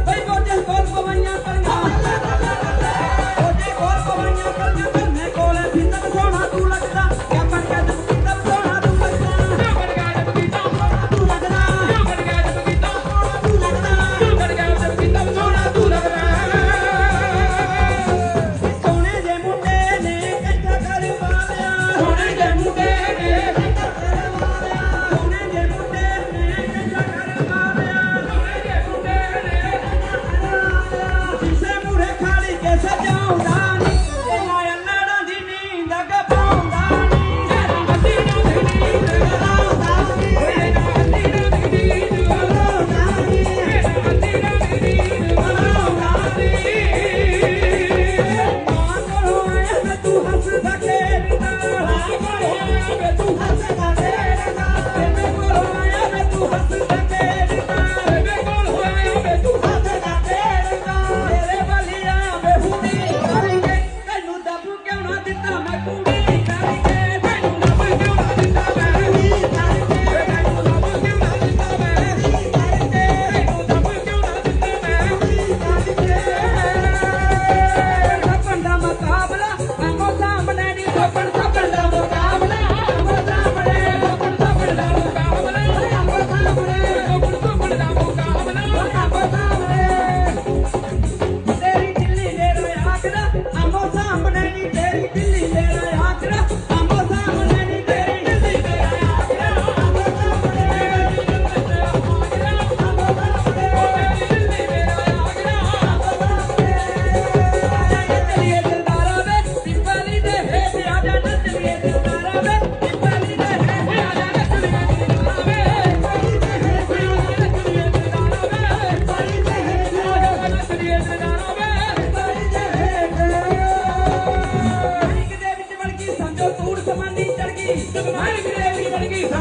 ਬਈ ਗੋਡੇ ਕੋਲ ਪਵਾਈਆਂ ਕਰੀਆਂ ਗੋਡੇ ਕੋਲ ਪਵਾਈਆਂ ਕਰੀਆਂ ਮੈਂ ਕੋਲੇ ਫਿੰਦਕ ਸੋਹਣਾ ਤੂੰ ਲੱਗਦਾ। तू हंस सके तू हंस सके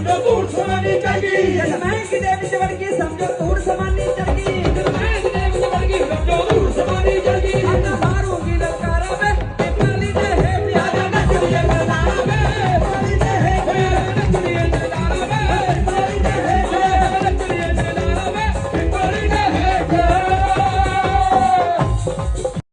ਸਮਝੋ ਧੂੜ ਸਮਾਨੀ ਚਾਹੀਦੀ ਜਦ ਮੈਂ ਕਿਤੇ ਵਿੱਚ ਵੜ ਕੇ ਸਮਝੋ ਧੂੜ ਸਮਾਨੀ